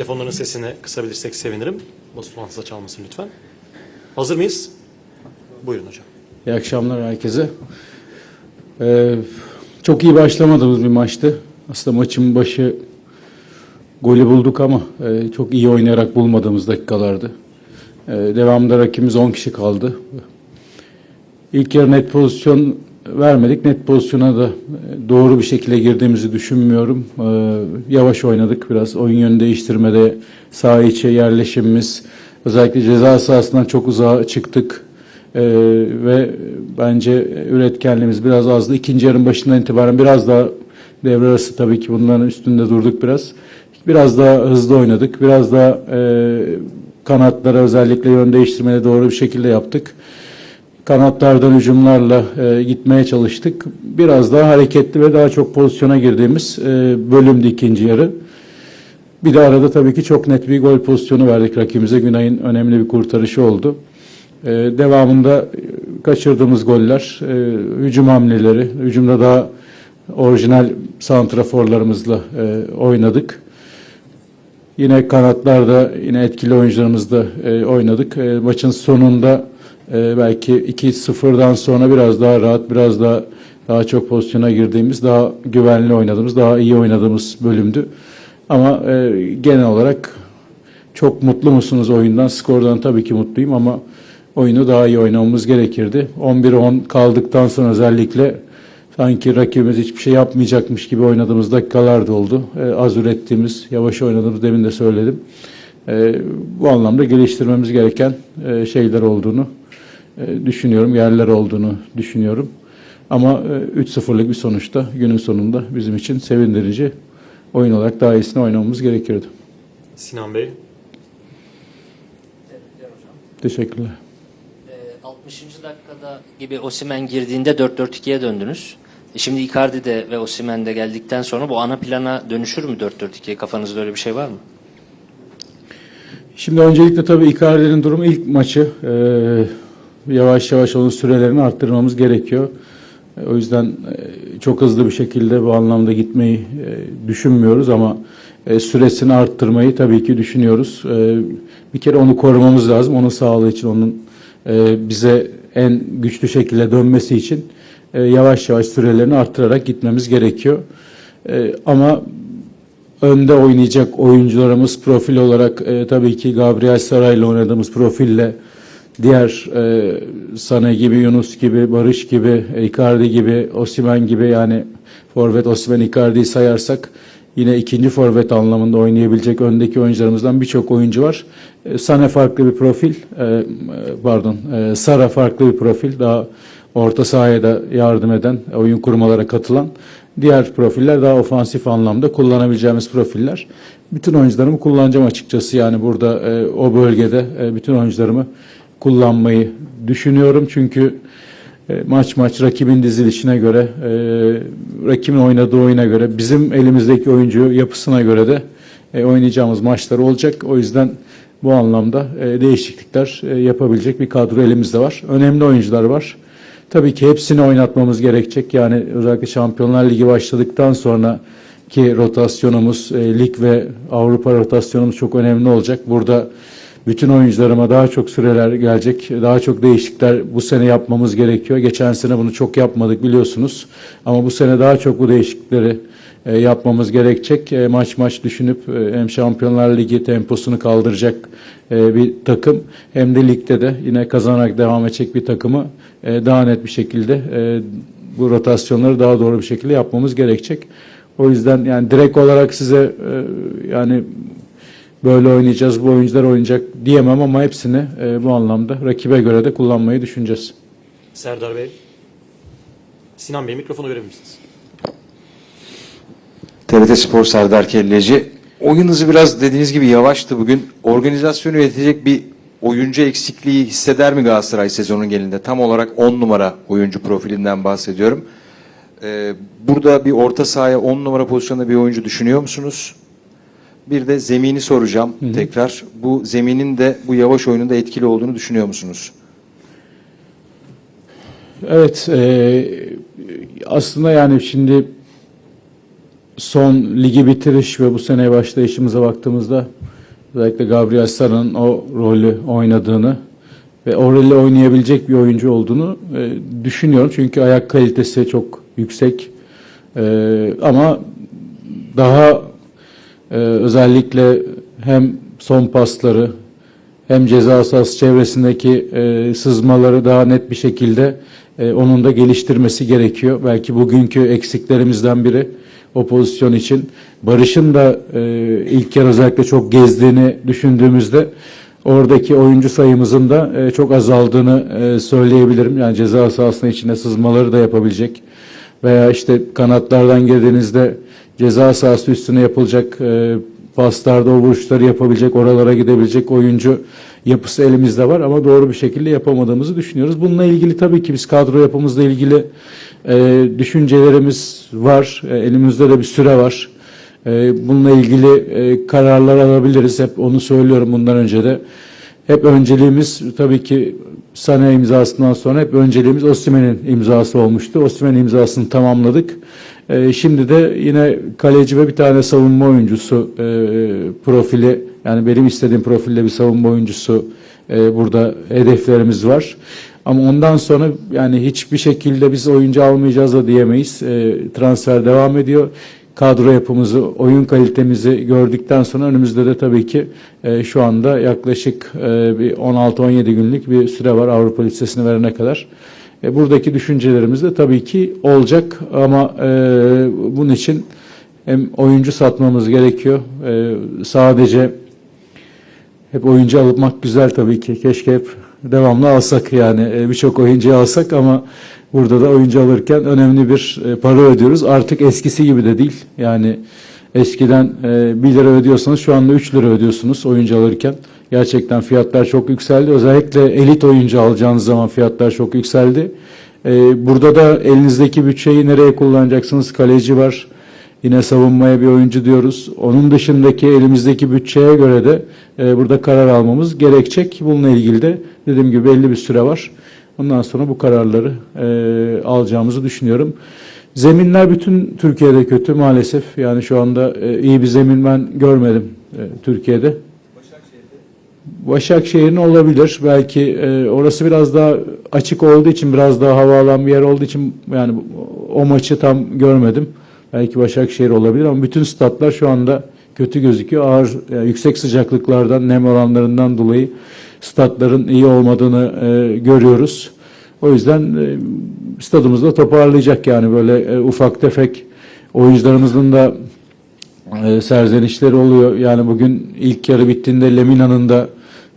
Telefonların sesini kısabilirsek sevinirim. Basın toplantısında çalmasın lütfen. Hazır mıyız? Buyurun hocam. İyi akşamlar herkese. Ee, çok iyi başlamadığımız bir maçtı. Aslında maçın başı golü bulduk ama e, çok iyi oynayarak bulmadığımız dakikalardı. Ee, devamında rakibimiz 10 kişi kaldı. İlk yarı net pozisyon vermedik. Net pozisyona da e, doğru bir şekilde girdiğimizi düşünmüyorum. Ee, yavaş oynadık biraz. Oyun yönü değiştirmede saha içi yerleşimimiz özellikle ceza sahasından çok uzağa çıktık. Ee, ve bence üretkenliğimiz biraz azdı. İkinci yarın başından itibaren biraz daha devre arası tabii ki bunların üstünde durduk biraz. Biraz daha hızlı oynadık. Biraz daha e, kanatlara özellikle yön değiştirmede doğru bir şekilde yaptık. Kanatlardan hücumlarla e, gitmeye çalıştık. Biraz daha hareketli ve daha çok pozisyona girdiğimiz e, bölümdü ikinci yarı. Bir de arada tabii ki çok net bir gol pozisyonu verdik rakibimize. Günay'ın önemli bir kurtarışı oldu. E, devamında kaçırdığımız goller, e, hücum hamleleri, hücumda daha orijinal santraforlarımızla e, oynadık. Yine kanatlarda yine etkili oyuncularımızla e, oynadık. E, maçın sonunda e, belki 2-0'dan sonra biraz daha rahat, biraz daha daha çok pozisyona girdiğimiz, daha güvenli oynadığımız, daha iyi oynadığımız bölümdü. Ama e, genel olarak çok mutlu musunuz oyundan? Skordan tabii ki mutluyum ama oyunu daha iyi oynamamız gerekirdi. 11-10 kaldıktan sonra özellikle sanki rakibimiz hiçbir şey yapmayacakmış gibi oynadığımız dakikalar da oldu. Ee, az ürettiğimiz, yavaş oynadığımız demin de söyledim. Ee, bu anlamda geliştirmemiz gereken e, şeyler olduğunu e, düşünüyorum, yerler olduğunu düşünüyorum. Ama e, 3-0'lık bir sonuçta günün sonunda bizim için sevindirici oyun olarak daha iyisini oynamamız gerekirdi. Sinan Bey. Teşekkürler. Ee, 60. dakikada gibi Osimen girdiğinde 4-4-2'ye döndünüz. E Şimdi Icardi de ve Osimen de geldikten sonra bu ana plana dönüşür mü 4-4-2'ye? Kafanızda öyle bir şey var mı? Şimdi öncelikle tabii Icardi'nin durumu ilk maçı. Ee, yavaş yavaş onun sürelerini arttırmamız gerekiyor. E, O yüzden e, çok hızlı bir şekilde bu anlamda gitmeyi e, düşünmüyoruz ama e, süresini arttırmayı tabii ki düşünüyoruz. E, bir kere onu korumamız lazım. Onun sağlığı için, onun bize en güçlü şekilde dönmesi için yavaş yavaş sürelerini arttırarak gitmemiz gerekiyor. E, ama önde oynayacak oyuncularımız profil olarak e, tabii ki Gabriel Saray'la oynadığımız profille diğer e, Sane gibi, Yunus gibi, Barış gibi, Icardi gibi, Osimen gibi yani forvet Osimen Icardi'yi sayarsak yine ikinci forvet anlamında oynayabilecek öndeki oyuncularımızdan birçok oyuncu var. E, Sane farklı bir profil, e, pardon, e, Sara farklı bir profil, daha orta sahaya da yardım eden, oyun kurmalara katılan. Diğer profiller daha ofansif anlamda kullanabileceğimiz profiller. Bütün oyuncularımı kullanacağım açıkçası. Yani burada e, o bölgede e, bütün oyuncularımı kullanmayı düşünüyorum. Çünkü e, maç maç rakibin dizilişine göre, e, rakibin oynadığı oyuna göre, bizim elimizdeki oyuncu yapısına göre de e, oynayacağımız maçlar olacak. O yüzden bu anlamda e, değişiklikler e, yapabilecek bir kadro elimizde var. Önemli oyuncular var. Tabii ki hepsini oynatmamız gerekecek. Yani özellikle Şampiyonlar Ligi başladıktan sonra ki rotasyonumuz, e, lig ve Avrupa rotasyonumuz çok önemli olacak. Burada bütün oyuncularıma daha çok süreler gelecek, daha çok değişiklikler bu sene yapmamız gerekiyor. Geçen sene bunu çok yapmadık biliyorsunuz. Ama bu sene daha çok bu değişiklikleri e, yapmamız gerekecek. E, maç maç düşünüp e, hem Şampiyonlar Ligi temposunu kaldıracak bir takım hem de ligde de yine kazanarak devam edecek bir takımı daha net bir şekilde bu rotasyonları daha doğru bir şekilde yapmamız gerekecek. O yüzden yani direkt olarak size yani böyle oynayacağız, bu oyuncular oynayacak diyemem ama hepsini bu anlamda rakibe göre de kullanmayı düşüneceğiz. Serdar Bey. Sinan Bey mikrofonu verebilir misiniz? TRT Spor Serdar Kelleci. Oyun hızı biraz dediğiniz gibi yavaştı bugün. Organizasyonu yönetecek bir oyuncu eksikliği hisseder mi Galatasaray sezonun genelinde? Tam olarak 10 numara oyuncu profilinden bahsediyorum. Ee, burada bir orta sahaya 10 numara pozisyonda bir oyuncu düşünüyor musunuz? Bir de zemini soracağım tekrar. Bu zeminin de bu yavaş oyununda etkili olduğunu düşünüyor musunuz? Evet, e, aslında yani şimdi son ligi bitiriş ve bu seneye başlayışımıza baktığımızda özellikle Gabriel Sara'nın o rolü oynadığını ve o rolü oynayabilecek bir oyuncu olduğunu e, düşünüyorum. Çünkü ayak kalitesi çok yüksek. E, ama daha e, özellikle hem son pasları hem ceza sahası çevresindeki e, sızmaları daha net bir şekilde e, onun da geliştirmesi gerekiyor. Belki bugünkü eksiklerimizden biri o pozisyon için. Barış'ın da e, ilk yarı özellikle çok gezdiğini düşündüğümüzde oradaki oyuncu sayımızın da e, çok azaldığını e, söyleyebilirim. Yani ceza sahasının içine sızmaları da yapabilecek veya işte kanatlardan girdiğinizde ceza sahası üstüne yapılacak e, paslarda o vuruşları yapabilecek, oralara gidebilecek oyuncu yapısı elimizde var ama doğru bir şekilde yapamadığımızı düşünüyoruz. Bununla ilgili tabii ki biz kadro yapımızla ilgili e, düşüncelerimiz var. E, elimizde de bir süre var. E, bununla ilgili e, kararlar alabiliriz. Hep onu söylüyorum bundan önce de. Hep önceliğimiz tabii ki Sané imzasından sonra hep önceliğimiz Osimhen'in imzası olmuştu. Osimhen imzasını tamamladık. Ee, şimdi de yine kaleci ve bir tane savunma oyuncusu e, profili yani benim istediğim profilde bir savunma oyuncusu e, burada hedeflerimiz var. Ama ondan sonra yani hiçbir şekilde biz oyuncu almayacağız da diyemeyiz. E, transfer devam ediyor kadro yapımızı, oyun kalitemizi gördükten sonra önümüzde de tabii ki e, şu anda yaklaşık e, bir 16-17 günlük bir süre var Avrupa listesini verene kadar. E, buradaki düşüncelerimiz de tabii ki olacak ama e, bunun için hem oyuncu satmamız gerekiyor. E, sadece hep oyuncu almak güzel tabii ki. Keşke hep devamlı alsak yani e, birçok oyuncu alsak ama burada da oyuncu alırken önemli bir e, para ödüyoruz. Artık eskisi gibi de değil. Yani eskiden e, 1 lira ödüyorsanız şu anda 3 lira ödüyorsunuz oyuncu alırken. Gerçekten fiyatlar çok yükseldi. Özellikle elit oyuncu alacağınız zaman fiyatlar çok yükseldi. E, burada da elinizdeki bütçeyi nereye kullanacaksınız? Kaleci var. Yine savunmaya bir oyuncu diyoruz. Onun dışındaki elimizdeki bütçeye göre de e, burada karar almamız gerekecek. Bununla ilgili de dediğim gibi belli bir süre var. Ondan sonra bu kararları e, alacağımızı düşünüyorum. Zeminler bütün Türkiye'de kötü maalesef. Yani şu anda e, iyi bir zemin ben görmedim e, Türkiye'de. Başakşehir'in olabilir. Belki e, orası biraz daha açık olduğu için, biraz daha hava alan bir yer olduğu için yani o maçı tam görmedim. Belki Başakşehir olabilir ama bütün statlar şu anda kötü gözüküyor. Ağır, yani yüksek sıcaklıklardan, nem oranlarından dolayı statların iyi olmadığını e, görüyoruz. O yüzden e, stadımızı da toparlayacak yani böyle e, ufak tefek oyuncularımızın da e, serzenişleri oluyor. Yani bugün ilk yarı bittiğinde Lemina'nın da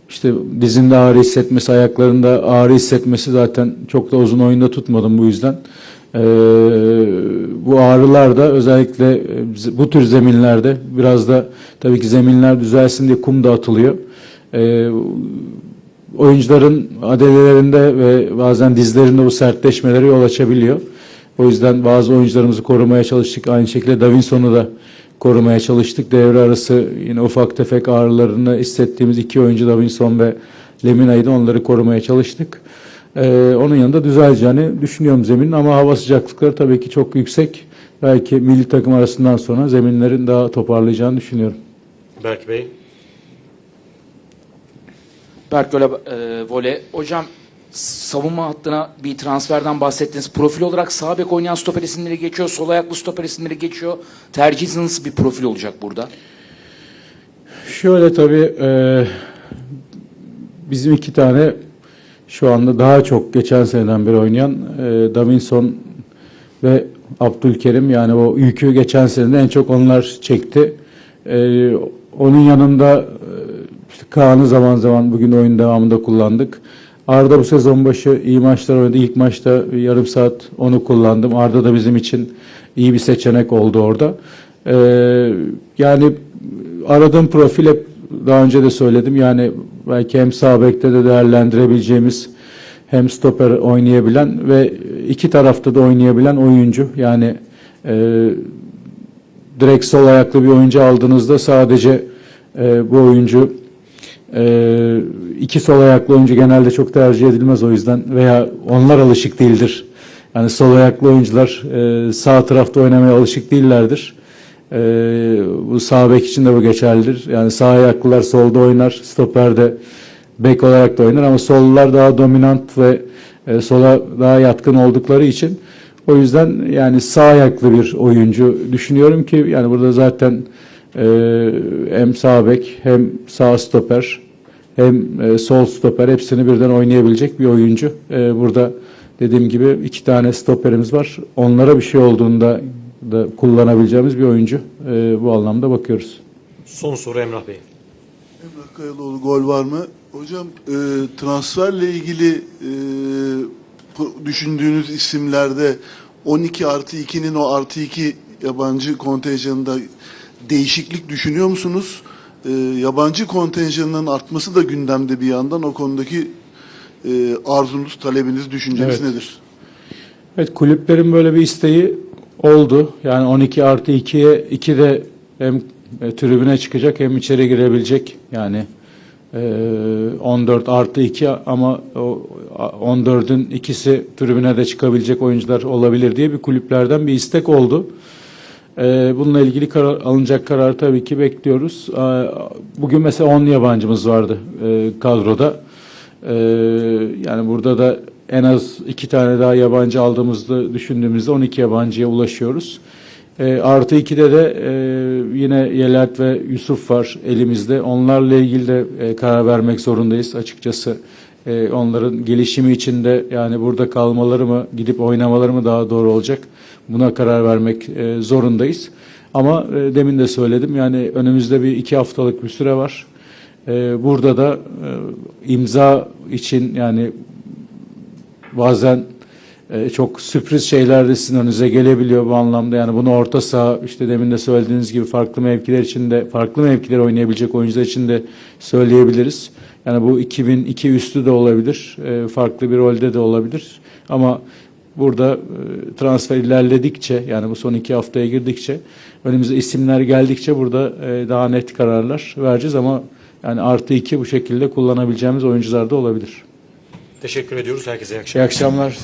işte dizinde ağrı hissetmesi, ayaklarında ağrı hissetmesi zaten çok da uzun oyunda tutmadım bu yüzden. Ee, bu ağrılar da özellikle e, bu tür zeminlerde biraz da tabii ki zeminler düzelsin diye kum da atılıyor. Ee, oyuncuların adelelerinde ve bazen dizlerinde bu sertleşmeleri yol açabiliyor. O yüzden bazı oyuncularımızı korumaya çalıştık. Aynı şekilde Davinson'u da korumaya çalıştık. Devre arası yine ufak tefek ağrılarını hissettiğimiz iki oyuncu Davinson ve Lemina'yı da onları korumaya çalıştık. Ee, onun yanında düzeleceğini düşünüyorum zeminin ama hava sıcaklıkları tabii ki çok yüksek. Belki milli takım arasından sonra zeminlerin daha toparlayacağını düşünüyorum. Berk Bey. Berk Göle, e, Vole. Hocam savunma hattına bir transferden bahsettiniz. Profil olarak sağ bek oynayan stoper isimleri geçiyor. Sol ayaklı stoper isimleri geçiyor. Tercihiniz nasıl bir profil olacak burada? Şöyle tabii e, bizim iki tane şu anda daha çok geçen seneden beri oynayan e, Davinson ve Abdülkerim yani o yükü geçen senede en çok onlar çekti. E, onun yanında e, işte Kaan'ı zaman zaman bugün oyun devamında kullandık. Arda bu sezon başı iyi maçlar oynadı. İlk maçta yarım saat onu kullandım. Arda da bizim için iyi bir seçenek oldu orada. E, yani aradığım profil hep daha önce de söyledim. Yani belki hem sağ de değerlendirebileceğimiz hem stoper oynayabilen ve iki tarafta da oynayabilen oyuncu. Yani e, direkt sol ayaklı bir oyuncu aldığınızda sadece e, bu oyuncu e, iki sol ayaklı oyuncu genelde çok tercih edilmez o yüzden veya onlar alışık değildir. Yani sol ayaklı oyuncular e, sağ tarafta oynamaya alışık değillerdir. E, bu sağ bek için de bu geçerlidir. Yani sağ ayaklılar solda oynar, stoperde bek olarak da oynar ama sollular daha dominant ve e, sola daha yatkın oldukları için o yüzden yani sağ ayaklı bir oyuncu düşünüyorum ki yani burada zaten e, hem sağ bek hem sağ stoper hem e, sol stoper hepsini birden oynayabilecek bir oyuncu. E, burada dediğim gibi iki tane stoperimiz var. Onlara bir şey olduğunda da kullanabileceğimiz bir oyuncu. E, bu anlamda bakıyoruz. Son soru Emrah Bey. Emrah Kayalıoğlu gol var mı? Hocam e, transferle ilgili e, düşündüğünüz isimlerde 12 artı 2'nin o artı 2 yabancı kontenjanında değişiklik düşünüyor musunuz? E, yabancı kontenjanının artması da gündemde bir yandan o konudaki e, arzunuz, talebiniz, düşünceniz Evet. nedir? Evet kulüplerin böyle bir isteği oldu. Yani 12 artı 2'ye 2 de hem e, tribüne çıkacak hem içeri girebilecek. Yani e, 14 artı 2 ama o 14'ün ikisi tribüne de çıkabilecek oyuncular olabilir diye bir kulüplerden bir istek oldu. E, Bununla ilgili karar, alınacak kararı tabii ki bekliyoruz. E, Bugün mesela 10 yabancımız vardı e, kadroda. E, Yani burada da en az iki tane daha yabancı aldığımızda düşündüğümüzde 12 yabancıya ulaşıyoruz. E, artı 2'de de e, yine Yelat ve Yusuf var elimizde. Onlarla ilgili de e, karar vermek zorundayız açıkçası. E, onların gelişimi için de yani burada kalmaları mı gidip oynamaları mı daha doğru olacak? Buna karar vermek e, zorundayız. Ama e, demin de söyledim yani önümüzde bir iki haftalık bir süre var. E, burada da e, imza için yani bazen e, çok sürpriz şeyler de sizin önünüze gelebiliyor bu anlamda. Yani bunu orta saha işte demin de söylediğiniz gibi farklı mevkiler için de farklı mevkiler oynayabilecek oyuncular için de söyleyebiliriz. Yani bu 2002 üstü de olabilir. e, farklı bir rolde de olabilir. Ama burada e, transfer ilerledikçe yani bu son iki haftaya girdikçe önümüze isimler geldikçe burada e, daha net kararlar vereceğiz ama yani artı iki bu şekilde kullanabileceğimiz oyuncular da olabilir. Teşekkür ediyoruz. Herkese iyi İyi akşamlar. akşamlar.